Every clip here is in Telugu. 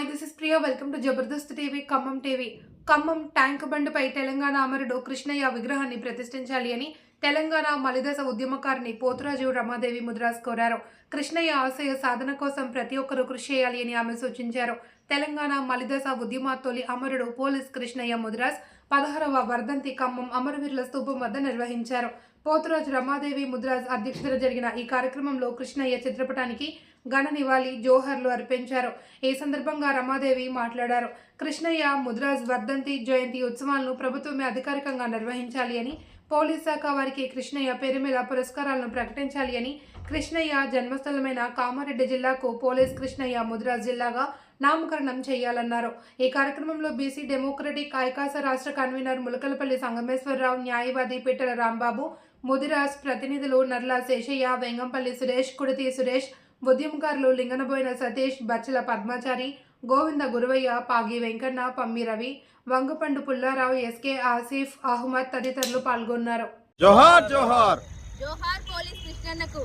Hi this is Priya. Welcome to Jabardasth TV Khammam TV Khammam tank బండ్పై Telangana అమరుడు కృష్ణయ్య విగ్రహాన్ని ప్రతిష్ఠించాలి అని తెలంగాణ మలిదశ ఉద్యమకారిణి పోతురాజు రమాదేవి ముద్రాస్ కోరారు. కృష్ణయ్య ఆశయ సాధన కోసం ప్రతి ఒక్కరూ కృషి చేయాలి అని ఆమె సూచించారు. తెలంగాణ మలిదశ ఉద్యమ తొలి అమరుడు పోలీస్ కృష్ణయ్య ముద్రాస్ పదహారవ వర్ధంతి ఖమ్మం అమరవీరుల స్తూపం వద్ద నిర్వహించారు. పోతురాజు రమాదేవి ముద్రాజ్ అధ్యక్షతన జరిగిన ఈ కార్యక్రమంలో కృష్ణయ్య చిత్రపటానికి ఘన నివాళి జోహర్లు అర్పించారు. ఈ సందర్భంగా రమాదేవి మాట్లాడారు. కృష్ణయ్య ముద్రాజ్ వర్ధంతి జయంతి ఉత్సవాలను ప్రభుత్వమే అధికారికంగా నిర్వహించాలి అని పోలీస్ శాఖ వారికి కృష్ణయ్య పేరు మీద పురస్కారాలను ప్రకటించాలి అని కృష్ణయ్య జన్మస్థలమైన కామారెడ్డి జిల్లాకు పోలీస్ కృష్ణయ్య ముద్రాజ్ జిల్లాగా నామకరణం చేయాలన్నారు. ఈ కార్యక్రమంలో బీసీ డెమోక్రటిక్ ఐకాస రాష్ట్ర కన్వీనర్ ములకలపల్లి సంగమేశ్వరరావు న్యాయవాది పిట్టల రాంబాబు ముదిరాజ్ ప్రతినిధులు నర్ల శేషయ్య వెంగంపల్లి సురేష్ కుడితి సురేష్ ఉద్యమకారులు లింగనబోయిన సతీష్ బచ్చల పద్మాచారి గోవింద గురువయ్య పాగి వెంకన్న పమ్మి రవి వంగపండు పుల్లారావు ఎస్కే ఆసిఫ్ అహ్మద్ తదితరులు పాల్గొన్నారు. జోహార్ జోహార్! జోహార్ పోలీస్ కృష్ణన్నకు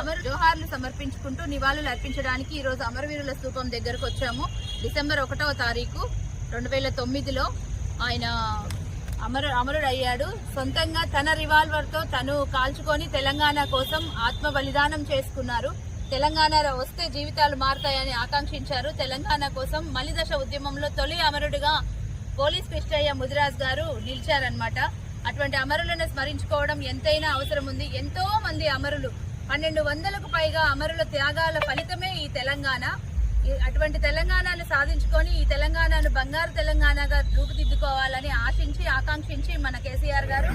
అమర్ జోహార్లు సమర్పించుకుంటూ నివాళులు అర్పించడానికి ఈ రోజు అమరవీరుల స్తూపం దగ్గరకు వచ్చాము. డిసెంబర్ ఒకటవ తారీఖు రెండు వేల తొమ్మిదిలో ఆయన అమరు అమరుడు అయ్యాడు సొంతంగా తన రివాల్వర్తో తను కాల్చుకొని తెలంగాణ కోసం ఆత్మ బలిదానం చేసుకున్నారు. తెలంగాణ వస్తే జీవితాలు మారుతాయని ఆకాంక్షించారు. తెలంగాణ కోసం మలిదశ ఉద్యమంలో తొలి అమరుడుగా పోలీస్ కృష్ణయ్య ముదిరాజ్ గారు నిలిచారనమాట అటువంటి అమరులను స్మరించుకోవడం ఎంతైనా అవసరం ఉంది. ఎంతో మంది అమరులు పన్నెండు వందలకు పైగా అమరుల త్యాగాల ఫలితమే ఈ తెలంగాణ. ఈ- అటువంటి తెలంగాణను సాధించుకొని ఈ తెలంగాణను బంగారు తెలంగాణగా రూపుదిద్దుకోవాలని ఆశించి ఆకాంక్షించి మన కేసీఆర్ గారు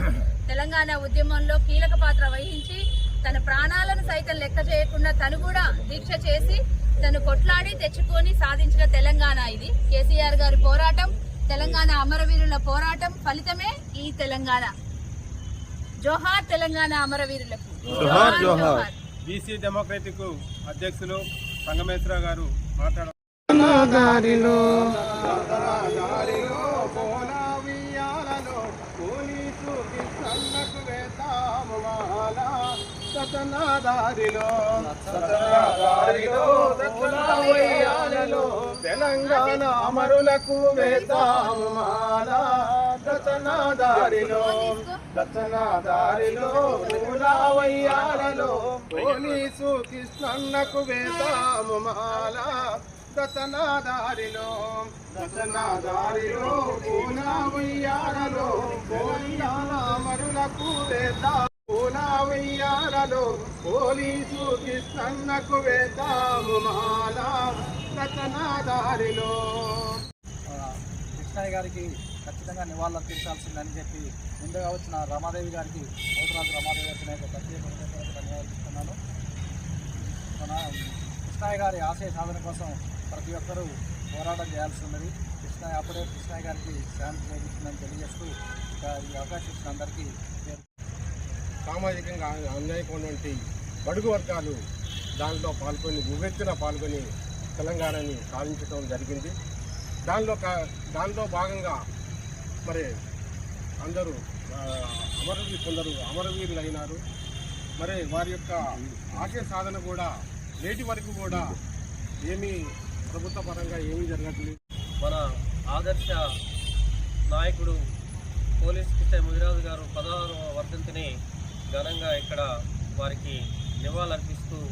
తెలంగాణ ఉద్యమంలో కీలక పాత్ర వహించి తన ప్రాణాలను సైతం లెక్క చేయకుండా తను కూడా దీక్ష చేసి తను కొట్లాడి తెచ్చుకొని సాధించిన తెలంగాణ ఇది. కేసీఆర్ గారి పోరాటం తెలంగాణ అమరవీరుల పోరాటం ఫలితమే ఈ తెలంగాణ. జోహార్ తెలంగాణ అమరవీరులకు. జోహార్, జోహార్. బీసీ డెమోక్రటిక్ అధ్యక్షులు సంగమేశ్వర గారు మాట్లాడారు తెలంగాణ అమరులకు వేతాము మాల దతనాదారిలో దతనాదారిలో మూలావయ్యాలలో పోలీసు కృష్ణన్నకు వేతాము మాల దతనాదారిలో దతనాదారిలో పూనావయ్యాలలో పోలియాల అమరులకు వేతా. పూనావయ్యాలలో పోలీసు కృష్ణన్నకు వేతాము మాలా కృష్ణయ్య గారికి ఖచ్చితంగా నివాళులు అర్పించాల్సిందని చెప్పి ముందుగా వచ్చిన రమాదేవి గారికి పోతురాజు రమాదేవి గారికి నేను ప్రత్యేకమైనటువంటి ధన్యవాదాలు మన కృష్ణయ్య గారి ఆశయ సాధన కోసం ప్రతి ఒక్కరూ పోరాటం చేయాల్సి ఉన్నది. కృష్ణయ్య అప్పుడే కృష్ణయ్య గారికి శాంతి లభిస్తుందని తెలియజేస్తూ ఇంకా ఈ అవకాశం ఇచ్చిన అందరికీ సామాజికంగా అన్యాయమైనటువంటి బడుగు వర్గాలు దాంట్లో పాల్గొని ఉవ్వెత్తున పాల్గొని తెలంగాణని సాధించడం జరిగింది. దానిలో కా- దానిలో భాగంగా మరి అందరూ అమరవీరు కొందరు అమరవీరులు అయినారు. మరి వారి యొక్క ఆశయ సాధన కూడా నేటి వరకు కూడా ఏమీ ప్రభుత్వ పరంగా ఏమీ జరగట్లేదు. మన ఆదర్శ నాయకుడు పోలీస్ కిషన్ ముదిరాజు గారు పదహారవ వర్ధంతిని ఘనంగా ఇక్కడ వారికి నివాళులర్పిస్తూ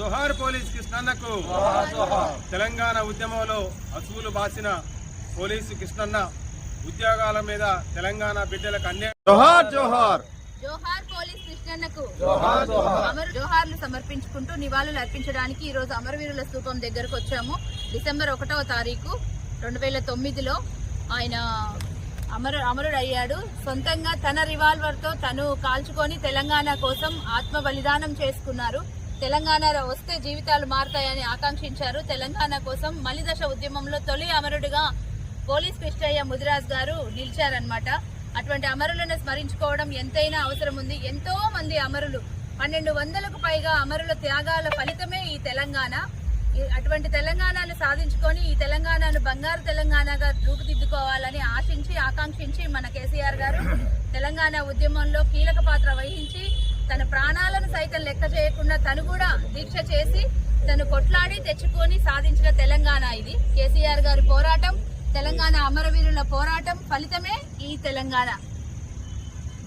జోహార్ పోలీస్ కృష్ణన్నకు తెలంగాణ ఉద్యమంలో అసువులు బాసిన పోలీసు కృష్ణన్న ఉద్యోగాల మీద తెలంగాణ బిడ్డలకు అన్యాయం. జోహార్ జోహార్. జోహార్ పోలీస్ కృష్ణన్నకు జోహార్ జోహార్. అమర్ జోహార్లు సమర్పించుకుంటూ నివాళులు అర్పించడానికి ఈ రోజు అమరవీరుల స్తూపం దగ్గరకు వచ్చాము. డిసెంబర్ ఒకటవ తారీఖు రెండు వేల తొమ్మిదిలో ఆయన అమరు అమరుడు అయ్యాడు సొంతంగా తన రివాల్వర్తో తను కాల్చుకొని తెలంగాణ కోసం ఆత్మ బలిదానం చేసుకున్నారు. తెలంగాణ వస్తే జీవితాలు మారుతాయని ఆకాంక్షించారు. తెలంగాణ కోసం మలిదశ ఉద్యమంలో తొలి అమరుడుగా పోలీస్ పిస్టయ్య ముదిరాజ్ గారు నిలిచారనమాట అటువంటి అమరులను స్మరించుకోవడం ఎంతైనా అవసరం ఉంది. ఎంతో మంది అమరులు పన్నెండు వందలకు పైగా అమరుల త్యాగాల ఫలితమే ఈ తెలంగాణ. అటువంటి తెలంగాణను సాధించుకొని ఈ తెలంగాణను బంగారు తెలంగాణగా రూపుదిద్దుకోవాలని ఆశించి ఆకాంక్షించి మన కేసీఆర్ గారు తెలంగాణ ఉద్యమంలో కీలక పాత్ర వహించి తన ప్రాణాలను సైతం లెక్క చేయకుండా తను కూడా దీక్ష చేసి తను కొట్లాడి తెచ్చుకొని సాధించిన తెలంగాణ ఇది. కేసీఆర్ గారి పోరాటం తెలంగాణ అమరవీరుల పోరాటం ఫలితమే ఈ తెలంగాణ.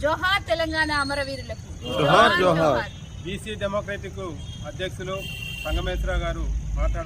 జోహార్ తెలంగాణ అమరవీరులకు. జోహార్, జోహార్. బీసీ డెమోక్రటిక్ అధ్యక్షులు సంగమేశ్వర గారు మాట్లాడ